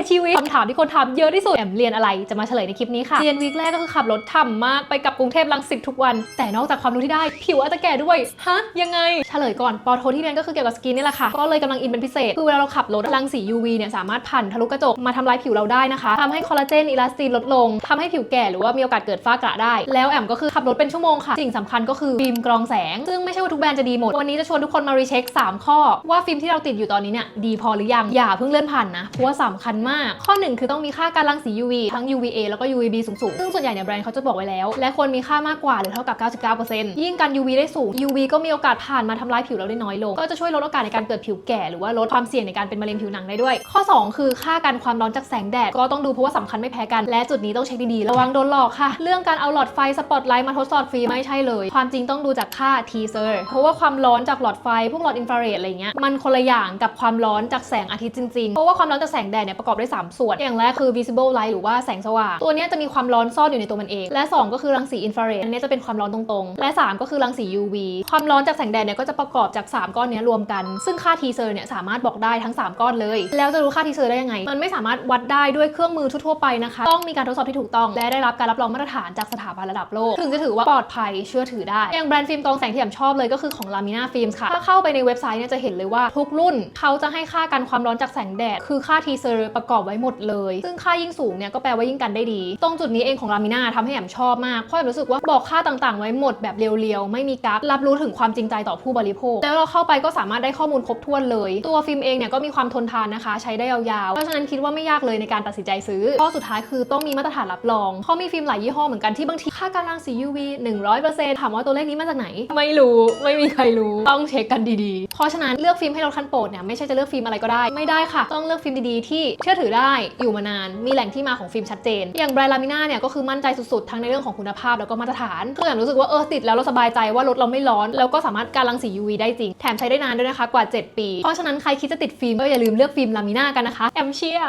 ตชีวิตคำถามที่คนถามเยอะที่สุดแอมเรียนอะไรจะมาเฉลยในคลิปนี้ค่ะ เรียนวีคแรกก็คือขับรถถ่ำมากไปกับกรุงเทพลังสิตทุกวัน แต่นอกจากความรู้ที่ได้ ผิวอาจจะแก่ด้วย ฮะ ยังไง เฉลยก่อน ปอโทที่เรียนก็คือเกี่ยวกับสกินนี่แหละค่ะ ก็เลยกำลังอินเป็นพิเศษ คือเวลาเราขับรถรังสี UV เนี่ยสามารถผ่านทะลุกระจกมาทำลายผิวเราได้นะคะทำให้คอลลาเจนอิลาสตินลดลงทำให้ผิวแก่หรือว่ามีโอกาสเกิดฝ้ากระได้ แล้วแอมก็คือขับรถเป็นชั่วโมงค่ะ สิ่งสำคัญก็คือฟิล์มกรองแสง ซึ่งไม่ใช่ว่าทุกแบรนด์จะดีหมด วันนี้จะชวนทุกคนมารีเช็ค 3 ข้อ ว่าฟิล์มที่เราติดอยู่ตอนนี้เนี่ยดีพอหรือยัง อย่าเพิ่งเลื่อนผ่านนะ เพราะว่าสำคัญมาก ข้อหนึ่งคือต้องมีค่าการรังสี UV ทั้ง UVA แล้วก็ UVB สูงๆ ซึ่งส่วนใหญ่เนี่ยแบรนด์เขาจะบอกไว้แล้ว และควรมีค่ามากกว่าหรือเท่ากับ 99%ยิ่งกัน UV ได้สูง UV ก็มีโอกาสผ่านมาทำลายผิวเราได้น้อยลง ก็จะช่วยลดโอกาสในการเกิดผิวแก่หรือว่าลดความเสี่ยงในการเป็นมะเร็งผิวหนังได้ด้วย ข้อ 2 คือค่ากันความร้อนจากแสงแดดก็ต้องดูเพราะว่าสำคัญไม่แพ้กัน และจุดนี้ต้องเช็คดีๆ ระวังโดนหลอกค่ะ เรื่องการเอาหลอดไฟสปอตไลท์มาทดสอบฟรีไม่ใช่เลย ความจริงต้องดูจากค่าทีเซอร์เพราะว่าความร้อนจากหลอดไฟพวกหลอดอินฟราเรดอะไรเงี้ยมันคนละอย่างกับความร้อนจากแสงอาทิตย์จริงๆเพราะว่าความร้อนจากแสงแดดเนี่ยประกอบด้วย 3 ส่วน อย่างแรกคือ visible light หรือว่าแสงสว่าง ตัวนี้จะมีความร้อนซ่อนอยู่ในตัวมันเอง และ 2 ก็คือรังสีอินฟราเรดอันนี้จะเป็นความร้อนตรงๆ และ 3 ก็คือรังสี UV ความร้อนจากแสงแดดเนี่ยก็จะประกอบจาก 3 ก้อนนี้รวมกัน ซึ่งค่าทีเซอร์เนี่ยสามารถบอกได้ทั้ง 3 ก้อนเลย แล้วจะรู้ค่าทีเซอร์ได้ยังไง มันไม่สามารถวัดได้ด้วยเครื่องมือทั่วๆไปนะคะ ต้องมีการทดสอบที่ถูกต้อง และได้รับการรับรองมาตรฐานจากสถาบันระดับโลก ถึงจะถือว่าปลอดภัยเชื่อถือได้ อย่างแบรนด์ฟิล์มกองแสงที่แอมชอบเลยก็คือของ Lamina Films ค่ะ ถ้าเข้าไปในเว็บไซต์เนี่ยจะเห็นเลยว่าทุกรุ่นเขาจะให้ค่ากันความร้อนจากแสงแดด คือค่าทีเซอร์ประกอบไว้หมดเลย ซึ่งค่ายิ่งสูงเนี่ยก็แปลว่ายิ่งกันได้ดี ตรงจุดนี้เองของ Lamina ทำให้แอมชอบมากเพราะแอมรู้สึกว่าบอกค่าต่างๆ ไว้หมดแบบเรียวๆ ไม่มีกราฟรับรู้ถึงความจริงใจต่อผู้บริโภค แล้วเราเข้าไปก็สามารถได้ข้อมูลครบถ้วนเลย ตัวฟิล์มเองเนี่ยก็มีความทนทานนะคะ ใช้ได้ยาวๆ เพราะฉะนั้นคิดว่าไม่ยากเลยในการตัดสินใจซื้อข้อสุดท้ายคือต้องมีมาตรฐานรับรองเขามีฟิล์มหลายยี่ห้อเหมือนกันที่บางทีค่าการรังสี UV 100%ถามว่าตัวเลขนี้มาจากไหน ไม่รู้ไม่มีใครรู้ต้องเช็คกันดีๆ เพราะฉะนั้นเลือกฟิล์มให้รถคันโปรดเนี่ยไม่ใช่จะเลือกฟิล์มอะไรก็ได้ไม่ได้ค่ะ ต้องเลือกฟิล์มดีๆที่เชื่อถือได้อยู่มานาน มีแหล่งที่มาของฟิล์มชัดเจน อย่างแบรนด์ลามิน่าเนี่ยก็คือมั่นใจสุดๆ ทั้งในเรื่องของคุณภาพแล้วก็มาตรฐาน คือแอมรู้สึกว่าเออติดแล้วเราสบายใจว่ารถเราไม่ร้อน แล้วก็สามารถการรังสี UV ได้จริง แถมใช้ได้นานด้วยนะคะกว่า 7 ปี เพราะฉะนั้นใครคิดจะติดฟิล์มก็อย่าลืมเลือกฟิล์มลามิน่ากันนะคะแอมเชีย